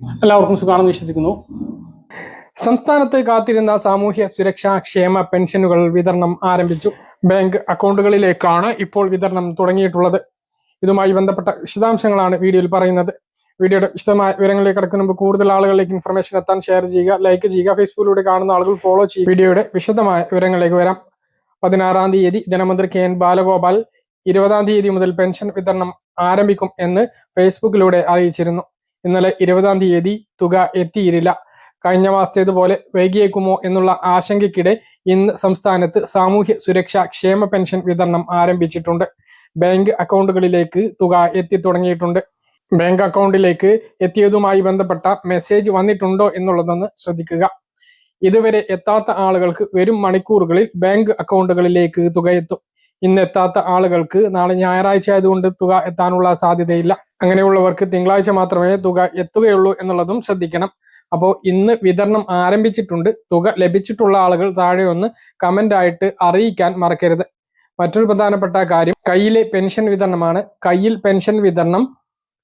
എല്ലാവർക്കും സുഖാണെന്ന് വിശ്വസിക്കുന്നു. സംസ്ഥാനത്ത് കാത്തിരുന്ന സാമൂഹ്യ സുരക്ഷാ ക്ഷേമ പെൻഷനുകൾ വിതരണം ആരംഭിച്ചു. ബാങ്ക് അക്കൗണ്ടുകളിലേക്കാണ് ഇപ്പോൾ വിതരണം തുടങ്ങിയിട്ടുള്ളത്. ഇതുമായി ബന്ധപ്പെട്ട വിശദാംശങ്ങളാണ് വീഡിയോയിൽ പറയുന്നത്. വീഡിയോയുടെ വിശദമായ വിവരങ്ങളിലേക്ക് കടക്കുന്ന മുമ്പ് കൂടുതൽ ആളുകളിലേക്ക് ഇൻഫർമേഷൻ എത്താൻ ഷെയർ ചെയ്യുക ലൈക്ക് ചെയ്യുക. ഫേസ്ബുക്കിലൂടെ കാണുന്ന ആളുകൾ ഫോളോ ചെയ്യുക. വീഡിയോയുടെ വിശദമായ വിവരങ്ങളിലേക്ക് വരാം. പതിനാറാം തീയതി ധനമന്ത്രി കെ എൻ ബാലഗോപാൽ ഇരുപതാം തീയതി മുതൽ പെൻഷൻ വിതരണം ആരംഭിക്കും എന്ന് ഫേസ്ബുക്കിലൂടെ അറിയിച്ചിരുന്നു. ഇന്നലെ ഇരുപതാം തീയതി തുക എത്തിയില്ല. കഴിഞ്ഞ മാസത്തേതുപോലെ വൈകിയേക്കുമോ എന്നുള്ള ആശങ്കയ്ക്കിടെ ഇന്ന് സംസ്ഥാനത്ത് സാമൂഹ്യ സുരക്ഷാ ക്ഷേമ പെൻഷൻ വിതരണം ആരംഭിച്ചിട്ടുണ്ട്. ബാങ്ക് അക്കൗണ്ടുകളിലേക്ക് തുക എത്തിത്തുടങ്ങിയിട്ടുണ്ട്. ബാങ്ക് അക്കൗണ്ടിലേക്ക് എത്തിയതുമായി ബന്ധപ്പെട്ട മെസ്സേജ് വന്നിട്ടുണ്ടോ എന്നുള്ളതൊന്ന് ശ്രദ്ധിക്കുക. ഇതുവരെ എത്താത്ത ആളുകൾക്ക് വരും മണിക്കൂറുകളിൽ ബാങ്ക് അക്കൗണ്ടുകളിലേക്ക് തുക എത്തും. ഇന്ന് എത്താത്ത ആളുകൾക്ക് നാളെ ഞായറാഴ്ച ആയതുകൊണ്ട് തുക എത്താനുള്ള സാധ്യതയില്ല. അങ്ങനെയുള്ളവർക്ക് തിങ്കളാഴ്ച മാത്രമേ തുക എത്തുകയുള്ളൂ എന്നുള്ളതും ശ്രദ്ധിക്കണം. അപ്പോൾ ഇന്ന് വിതരണം ആരംഭിച്ചിട്ടുണ്ട്. തുക ലഭിച്ചിട്ടുള്ള ആളുകൾ താഴെ ഒന്ന് കമന്റ് ആയിട്ട് അറിയിക്കാൻ മറക്കരുത്. മറ്റൊരു പ്രധാനപ്പെട്ട കാര്യം കയ്യിലെ പെൻഷൻ വിതരണമാണ്. കയ്യിൽ പെൻഷൻ വിതരണം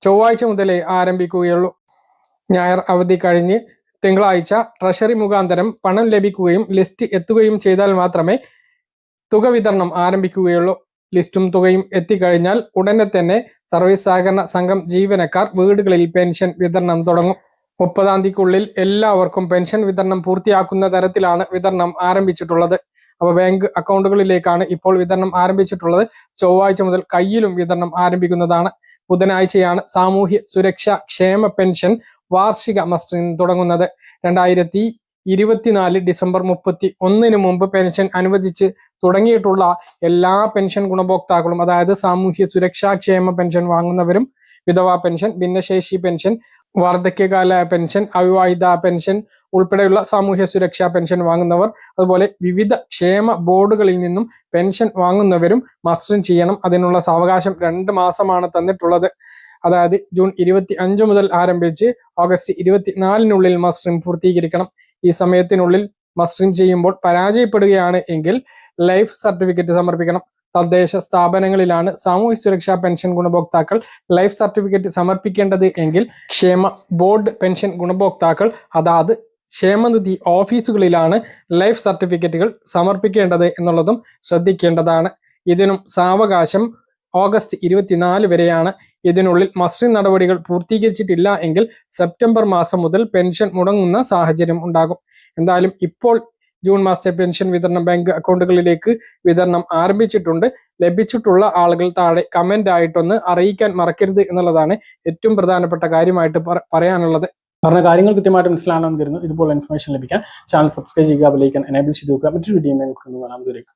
ചൊവ്വാഴ്ച മുതലേ ആരംഭിക്കുകയുള്ളൂ. ഞായർ അവധി കഴിഞ്ഞ് തിങ്കളാഴ്ച ട്രഷറി മുഖാന്തരം പണം ലഭിക്കുകയും ലിസ്റ്റ് എത്തുകയും ചെയ്താൽ മാത്രമേ തുക വിതരണം ആരംഭിക്കുകയുള്ളൂ. ലിസ്റ്റും തുകയും എത്തിക്കഴിഞ്ഞാൽ ഉടനെ തന്നെ സർവീസ് സഹകരണ സംഘം ജീവനക്കാർ വീടുകളിൽ പെൻഷൻ വിതരണം തുടങ്ങും. മുപ്പതാം തീയതിക്കുള്ളിൽ എല്ലാവർക്കും പെൻഷൻ വിതരണം പൂർത്തിയാക്കുന്ന തരത്തിലാണ് വിതരണം ആരംഭിച്ചിട്ടുള്ളത്. അപ്പോൾ ബാങ്ക് അക്കൗണ്ടുകളിലേക്കാണ് ഇപ്പോൾ വിതരണം ആരംഭിച്ചിട്ടുള്ളത്. ചൊവ്വാഴ്ച മുതൽ കയ്യിലും വിതരണം ആരംഭിക്കുന്നതാണ്. ബുധനാഴ്ചയാണ് സാമൂഹ്യ സുരക്ഷാ ക്ഷേമ പെൻഷൻ വാർഷിക മസ്റ്ററിംഗ് തുടങ്ങുന്നത്. രണ്ടായിരത്തി ഇരുപത്തിനാല് ഡിസംബർ മുപ്പത്തി ഒന്നിന് മുമ്പ് പെൻഷൻ അനുവദിച്ച് തുടങ്ങിയിട്ടുള്ള എല്ലാ പെൻഷൻ ഗുണഭോക്താക്കളും അതായത് സാമൂഹ്യ സുരക്ഷാ ക്ഷേമ പെൻഷൻ വാങ്ങുന്നവരും വിധവാ പെൻഷൻ ഭിന്നശേഷി പെൻഷൻ വാർദ്ധക്യകാല പെൻഷൻ അവിവാഹിത പെൻഷൻ ഉൾപ്പെടെയുള്ള സാമൂഹ്യ സുരക്ഷാ പെൻഷൻ വാങ്ങുന്നവർ അതുപോലെ വിവിധ ക്ഷേമ ബോർഡുകളിൽ നിന്നും പെൻഷൻ വാങ്ങുന്നവരും മസ്റ്ററിംഗ് ചെയ്യണം. അതിനുള്ള സാവകാശം രണ്ട് മാസമാണ് തന്നിട്ടുള്ളത്. അതായത് ജൂൺ ഇരുപത്തി അഞ്ച് മുതൽ ആരംഭിച്ച് ഓഗസ്റ്റ് ഇരുപത്തിനാലിനുള്ളിൽ മസ്റ്ററിംഗ് പൂർത്തീകരിക്കണം. ഈ സമയത്തിനുള്ളിൽ മസ്റ്ററിംഗ് ചെയ്യുമ്പോൾ പരാജയപ്പെടുകയാണ് എങ്കിൽ ലൈഫ് സർട്ടിഫിക്കറ്റ് സമർപ്പിക്കണം. തദ്ദേശ സ്ഥാപനങ്ങളിലാണ് സാമൂഹ്യ സുരക്ഷാ പെൻഷൻ ഗുണഭോക്താക്കൾ ലൈഫ് സർട്ടിഫിക്കറ്റ് സമർപ്പിക്കേണ്ടത് എങ്കിൽ ക്ഷേമ ബോർഡ് പെൻഷൻ ഗുണഭോക്താക്കൾ അതാത് ക്ഷേമനിധി ഓഫീസുകളിലാണ് ലൈഫ് സർട്ടിഫിക്കറ്റുകൾ സമർപ്പിക്കേണ്ടത് എന്നുള്ളതും ശ്രദ്ധിക്കേണ്ടതാണ്. ഇതിനും സാവകാശം ഓഗസ്റ്റ് ഇരുപത്തിനാല് വരെയാണ്. ഇതിനുള്ളിൽ മസ്റ്റി നടപടികൾ പൂർത്തീകരിച്ചിട്ടില്ല എങ്കിൽ സെപ്റ്റംബർ മാസം മുതൽ പെൻഷൻ മുടങ്ങുന്ന സാഹചര്യം ഉണ്ടാകും. എന്തായാലും ഇപ്പോൾ ജൂൺ മാസത്തെ പെൻഷൻ വിതരണം ബാങ്ക് അക്കൗണ്ടുകളിലേക്ക് വിതരണം ആരംഭിച്ചിട്ടുണ്ട്. ലഭിച്ചിട്ടുള്ള ആളുകൾ താഴെ കമന്റ് ആയിട്ടൊന്ന് അറിയിക്കാൻ മറക്കരുത് എന്നുള്ളതാണ് ഏറ്റവും പ്രധാനപ്പെട്ട കാര്യമായിട്ട് പറയാനുള്ളത്. പറഞ്ഞ കാര്യങ്ങൾ കൃത്യമായിട്ട് മനസ്സിലാണെന്ന് കരുതുന്നു. ഇതുപോലെ ഇൻഫർമേഷൻ ലഭിക്കാൻ ചാനൽ സബ്സ്ക്രൈബ് ചെയ്യുക ബെലൈക്കൻ എനേബിൾ ചെയ്ത് നോക്കുക മറ്റൊരു വീഡിയോ കാണാൻ ദൂരേക്ക്